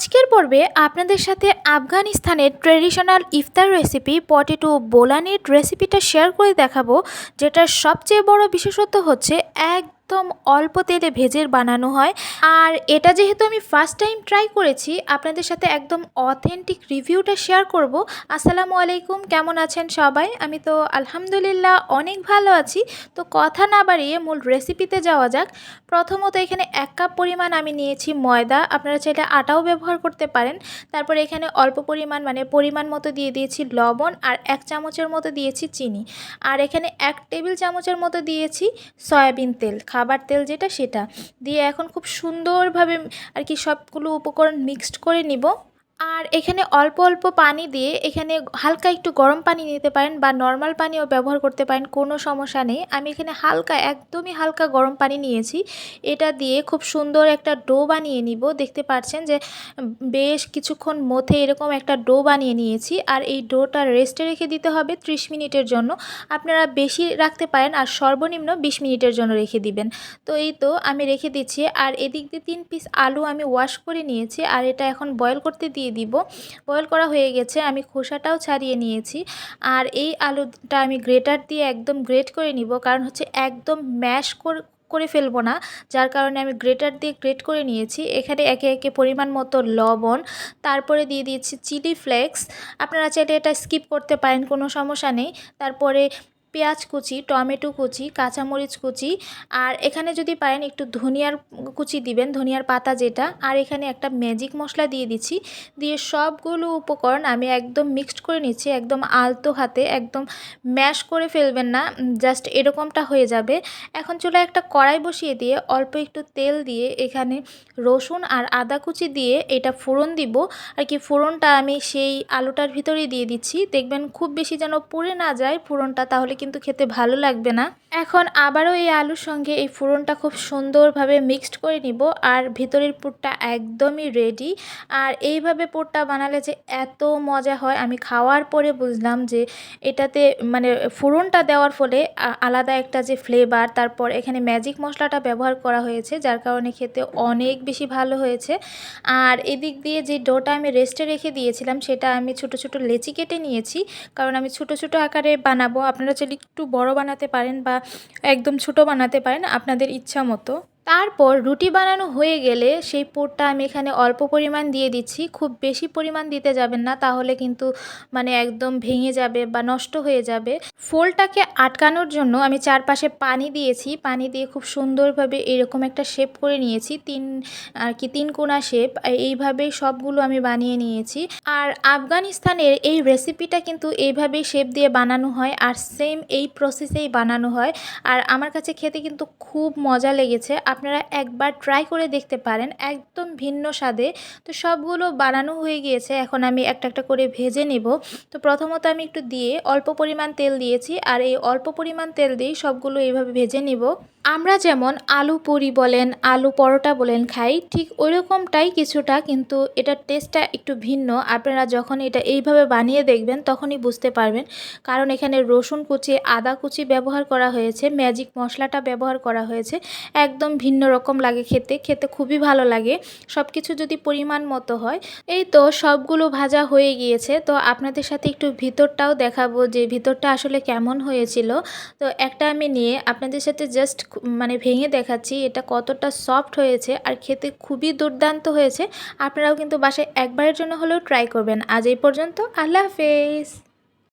আজকের পর্বে আপনাদের সাথে আফগানিস্তানের ট্রেডিশনাল ইফতার রেসিপি পটেটো বোলানির রেসিপিটা শেয়ার করে দেখাবো, যেটার সবচেয়ে বড় বিশেষত্ব হচ্ছে একদম অল্প তেলে ভেজের বানানো হয়। আর এটা যেহেতু আমি ফার্স্ট টাইম ট্রাই করেছি, আপনাদের সাথে একদম অথেন্টিক রিভিউটা শেয়ার করব। আসসালামু আলাইকুম, কেমন আছেন সবাই? আমি তো আলহামদুলিল্লাহ অনেক ভালো আছি। তো কথা না বাড়িয়ে মূল রেসিপিতে যাওয়া যাক। প্রথমত এখানে এক কাপ পরিমাণ আমি নিয়েছি ময়দা। আপনারা চাইলে আটাও ব্যবহার করতে পারেন। তারপর এখানে অল্প পরিমাণ মানে পরিমাণ মতো দিয়ে দিয়েছি লবণ আর এক চামচের মতো দিয়েছি চিনি। আর এখানে এক টেবিল চামচের মতো দিয়েছি সয়াবিন তেল। খাবার তেল যেটা সেটা। দিয়ে এখন খুব সুন্দরভাবে আর কি সবগুলো উপকরণ মিক্সড করে নিব। আর এখানে অল্প অল্প পানি দিয়ে এখানে হালকা একটু গরম পানি নিতে পারেন বা নর্মাল পানিও ব্যবহার করতে পারেন, কোনো সমস্যা নেই। আমি এখানে হালকা, একদমই হালকা গরম পানি নিয়েছি। এটা দিয়ে খুব সুন্দর একটা ডো বানিয়ে নিব। দেখতে পাচ্ছেন যে বেশ কিছুক্ষণ মধ্যে এরকম একটা ডো বানিয়ে নিয়েছি। আর এই ডোটা রেস্টে রেখে দিতে হবে 30 মিনিটের জন্য। আপনারা বেশি রাখতে পারেন আর সর্বনিম্ন 20 মিনিটের জন্য রেখে দিবেন। তো এই তো আমি রেখে দিচ্ছি। আর এদিক দিয়ে তিন পিস আলু আমি ওয়াশ করে নিয়েছি। আর এটা এখন বয়েল করতে দিয়ে দিয়ে দিব। বয়েল করা হয়ে গেছে, আমি খোসাটাও ছাড়িয়ে নিয়েছি। আর এই আলুটা আমি গ্রেটার দিয়ে একদম গ্রেট করে নিব, কারণ হচ্ছে একদম ম্যাশ করে করে ফেলব না, যার কারণে আমি গ্রেটার দিয়ে গ্রেট করে নিয়েছি। এখানে একে একে পরিমাণ মতো লবণ, তারপরে দিয়ে দিয়েছি চিলি ফ্লেক্স। আপনারা চাইলে এটা স্কিপ করতে পারেন, কোনো সমস্যা নেই। তারপরে পেঁয়াজ কুচি, টমেটো কুচি, কাঁচামরিচ কুচি, আর এখানে যদি পারেন একটু ধনিয়ার কুচি দিবেন, ধনিয়ার পাতা যেটা, আর এখানে একটা ম্যাজিক মশলা দিয়ে দিচ্ছি। দিয়ে সবগুলো উপকরণ আমি একদম মিক্সড করে নিচ্ছি, একদম আলতো হাতে, একদম ম্যাশ করে ফেলবেন না জাস্ট এরকমটা হয়ে যাবে। এখন চলে একটা কড়াই বসিয়ে দিয়ে অল্প একটু তেল দিয়ে এখানে রসুন আর আদা কুচি দিয়ে এটা ফোড়ন দিব। আর কি ফোড়নটা আমি সেই আলুটার ভিতরেই দিয়ে দিচ্ছি। দেখবেন খুব বেশি যেন পুড়ে না যায় ফোড়নটা, তাহলে কিন্তু খেতে ভালো লাগবে না। এখন আবারও এই আলুর সঙ্গে এই ফোড়নটা খুব সুন্দরভাবে মিক্সড করে নিব আর ভিতরের পুরটা একদমই রেডি আর এইভাবে পুরটা বানালে যে এত মজা হয়, আমি খাওয়ার পরে বুঝলাম যে এটাতে মানে ফোড়নটা দেওয়ার ফলে আলাদা একটা যে ফ্লেভার তারপর এখানে ম্যাজিক মশলাটা ব্যবহার করা হয়েছে, যার কারণে খেতে অনেক বেশি ভালো হয়েছে। আর এদিক দিয়ে যে ডোটা আমি রেস্টে রেখে দিয়েছিলাম, সেটা আমি ছোট ছোট লেচি কেটে নিয়েছি, কারণ আমি ছোট ছোট আকারে বানাবো। আপনারা একটু বড় বানাতে পারেন বা একদম ছোট বানাতে পারেন আপনাদের ইচ্ছা মতো। তারপর রুটি বানানো হয়ে গেলে সেই পুরটা আমি এখানে অল্প পরিমাণ দিয়ে দিচ্ছি। খুব বেশি পরিমাণ দিতে যাবেন না, তাহলে কিন্তু মানে একদম ভেঙে যাবে বা নষ্ট হয়ে যাবে। ফোলটাকে আটকানোর জন্য আমি চারপাশে পানি দিয়েছি। পানি দিয়ে খুব সুন্দরভাবে এরকম একটা শেপ করে নিয়েছি, তিন আর কি তিন কোনা শেপ। এইভাবেই সবগুলো আমি বানিয়ে নিয়েছি। আর আফগানিস্তানের এই রেসিপিটা কিন্তু এইভাবেই শেপ দিয়ে বানানো হয় আর সেম এই প্রসেসেই বানানো হয়। আর আমার কাছে খেতে কিন্তু খুব মজা লেগেছে। আপনারা একবার ট্রাই করে দেখতে পারেন, একদম ভিন্ন স্বাদে। তো সবগুলো বানানো হয়ে গিয়েছে, এখন আমি একটা একটা করে ভেজে নেব। তো প্রথমত আমি একটু দিয়ে অল্প পরিমাণ তেল দিয়েছি, আর এই অল্প পরিমাণ তেল দিয়েই সবগুলো এইভাবে ভেজে নিব। আমরা যেমন আলু পুরি বলেন, আলু পরোটা বলেন খাই, ঠিক ওই রকমটাই কিছুটা কিন্তু এটার টেস্টটা একটু ভিন্ন। আপনারা যখন এটা এইভাবে বানিয়ে দেখবেন তখনই বুঝতে পারবেন। কারণ এখানে রসুন কুচি, আদা কুচি ব্যবহার করা হয়েছে ম্যাজিক মশলাটা ব্যবহার করা হয়েছে। একদম ভিন্ন রকম লাগে খেতে খেতে খুবই ভালো লাগে। সব কিছু যদি পরিমাণ মতো হয়, এই তো সবগুলো ভাজা হয়ে গিয়েছে। তো আপনাদের সাথে একটু ভিতরটাও দেখাবো যে ভিতরটা আসলে কেমন হয়েছিল। তো একটা আমি নিয়ে আপনাদের সাথে জাস্ট মানে ভেঙে দেখাচ্ছি, এটা কতটা সফট হয়েছে আর খেতে খুবই দুর্দান্ত হয়েছে। আপনারাও কিন্তু বাসায় একবারের জন্য হলেও ট্রাই করবেন। আজ এই পর্যন্ত, আল্লাহ হাফেজ।